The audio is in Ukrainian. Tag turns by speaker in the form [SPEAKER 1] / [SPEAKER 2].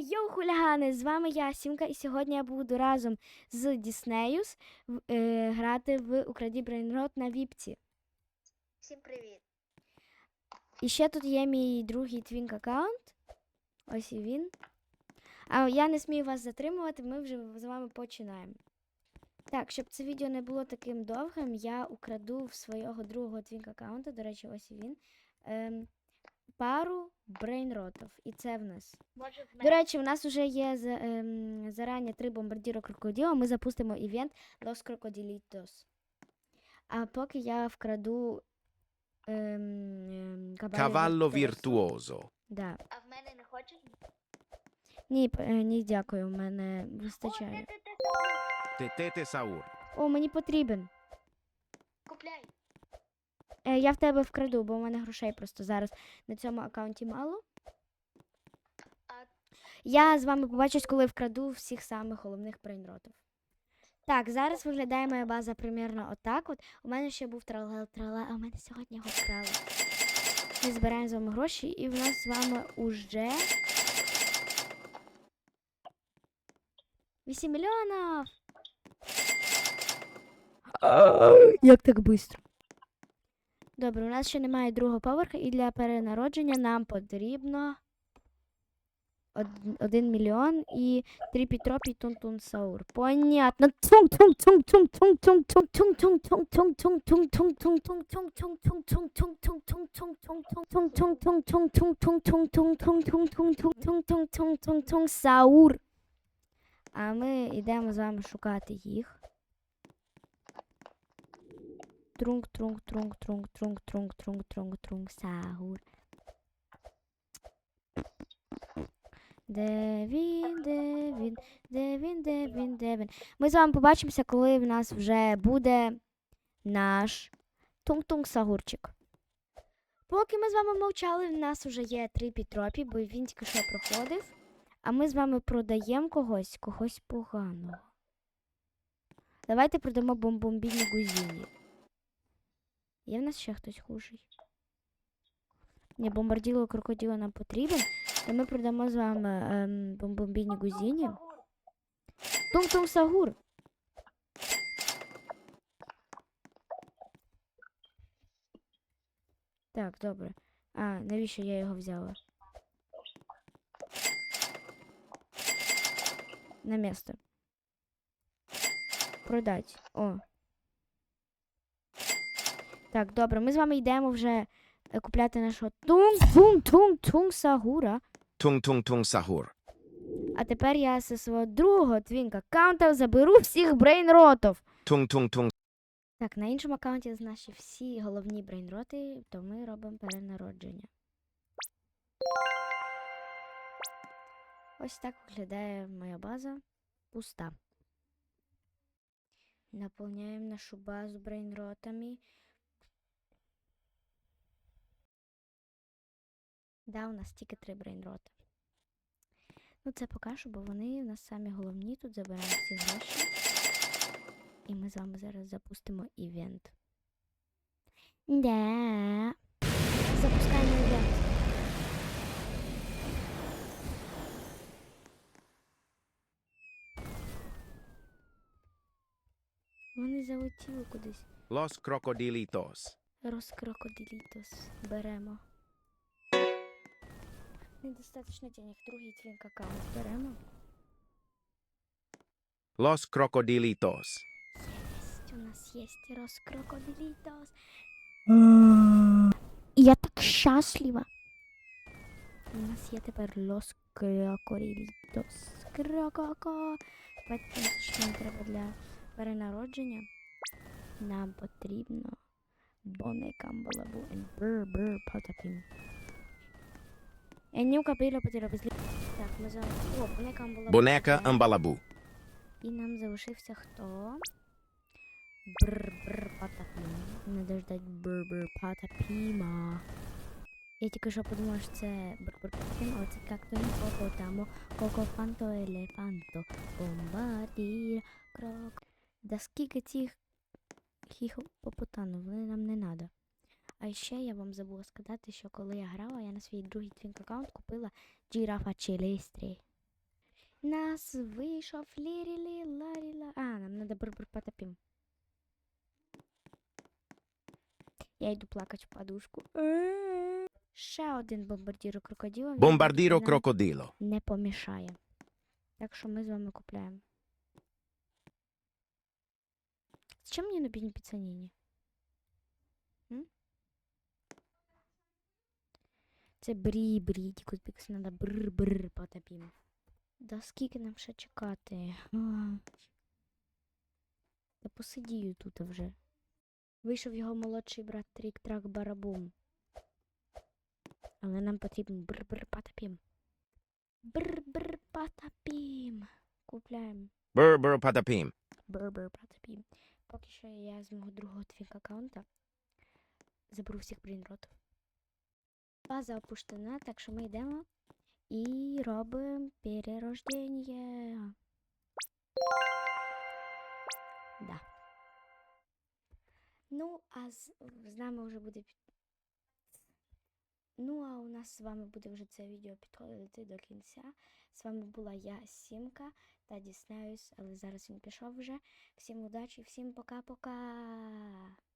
[SPEAKER 1] Йоу, хулігани! З вами я, Сімка, і сьогодні я буду разом з Діснеюс е, грати в Украді Брейнрот на Віпці.
[SPEAKER 2] Всім привіт.
[SPEAKER 1] І ще тут є мій другий твінк аккаунт. Ось і він. А я не смію вас затримувати, ми вже з вами починаємо. Так, щоб це відео не було таким довгим, я украду в свого другого твінк аккаунта, до речі, ось і він. Ем, пару брейнротів. І це в нас.
[SPEAKER 2] Може в
[SPEAKER 1] До речі, у нас вже є за, ем, зарані три бомбардіро крокодила. Ми запустимо івент Los Crocodilitos. А поки я вкраду ем, ем,
[SPEAKER 3] Cavallo
[SPEAKER 1] Virtuoso.
[SPEAKER 3] virtuoso.
[SPEAKER 1] Да.
[SPEAKER 2] а в мене не хочеш?
[SPEAKER 1] Ні, п- е, ні, дякую, у мене
[SPEAKER 2] О,
[SPEAKER 1] вистачає.
[SPEAKER 3] Tetete saur.
[SPEAKER 1] О, мені потрібен. Е, я в тебе вкраду, бо у мене грошей просто зараз на цьому аккаунті мало. Я з вами побачусь, коли вкраду всіх самих головних брейнротів. Так, зараз виглядає моя база примірно отак. От. У мене ще був тралел трала, а у мене сьогодні його вкрали. Ми збираємо з вами гроші, і в нас з вами уже 8 мільйонів. Як так швидко? Добре, у нас ще немає другого поверха, і для перенародження нам потрібно один мільйон і три пітропі саур. Понятно. Саур. А ми йдемо з вами шукати їх. Трунг, трунг, трунг, трунг, трунг, трунг, трунг, трунг, трунг, саур. Де він, де він, де він, де він, де він. Ми з вами побачимося, коли в нас вже буде наш тунг-тунг сагурчик. Поки ми з вами мовчали, в нас вже є три пітропі, бо він тільки що проходив. А ми з вами продаємо когось, когось поганого. Давайте продамо бомбомбійні гузіні. Є в нас ще хтось хужий? Ні, бомбарділо крокодила нам потрібен. І ми продамо з вами ем, бомбомбійні гузіні. Тум-тум сагур. Так, добре. А, навіщо я його взяла? На місце. Продать. О. Так, добре, ми з вами йдемо вже е, купляти нашого тум-тум-тум-тум сагура.
[SPEAKER 3] Tung sahur.
[SPEAKER 1] А тепер я зі свого другого твінк аккаунта заберу всіх брейнротів.
[SPEAKER 3] Tung
[SPEAKER 1] Так, на іншому аккаунті наші всі головні брейнроти, то ми робимо перенародження. Ось так виглядає моя база. Пуста. Наповняємо нашу базу брейнротами. Да, у нас тільки три брейнроти. Ну, це покажу, бо вони в нас самі головні. Тут забираємо всі гроші. І ми з вами зараз запустимо івент. Да. Запускаємо івент. Вони залетіли кудись.
[SPEAKER 3] Los crocodilitos.
[SPEAKER 1] Розкрокодилітос. Беремо. Недостаточно денег. Другий твінк аккаунт беремо.
[SPEAKER 3] Los crocodilitos.
[SPEAKER 1] Есть, у нас есть Роскрокодилитос. Я так щаслива. У нас є тепер Лос Крокодилітос. Крококо. Давайте що нам треба для перенародження. Нам потрібно Боне Камбалабу and Бр Бр Потапін. Еню капіло потіро безлі. Так, ми зараз... О, Камбалабу.
[SPEAKER 3] Boneca ambalabu.
[SPEAKER 1] І нам залишився хто? Бр-бр патапім. Не дождать бр-бр патапіма. Я тільки що подумала, що це бр-бр патапім, але це як то хіпопотамо, кокофанто, елефанто, бомбардір, крок. Да скільки цих хіпопотанів, вони нам не надо. А ще я вам забула сказати, що коли я грала, я на свій другий твінк аккаунт купила Джірафа Челестрі. Нас вийшов лірілі ларіла. А, нам надо бр-бр потопім. Я йду плакати в подушку. Ще один бомбардіро
[SPEAKER 3] Bombardiro
[SPEAKER 1] нам
[SPEAKER 3] crocodilo.
[SPEAKER 1] Не помішає. Так що ми з вами купляємо. Зачем мені на бідні піцаніні? Це брі, брі, тільки пікс надо бр-бр потопім. Да скільки нам ще чекати? Та посидію тут вже. Вийшов його молодший брат Трік-Трак Барабум. Але нам потрібен бр-бр потопім. Бр-бр потопім. Купляємо.
[SPEAKER 3] Burr burr patapim.
[SPEAKER 1] Бр-бр потопім. Поки що я з мого другого твінк аккаунта заберу всіх брінрот. База опущена, так що ми йдемо і робимо перерождення. Да. Ну, а з, з нами вже буде. Ну, а у нас з вами буде вже це відео підходити до кінця. З вами була я, Сімка та Діснеюсь, але зараз він пішов вже. Всім удачі, всім пока-пока.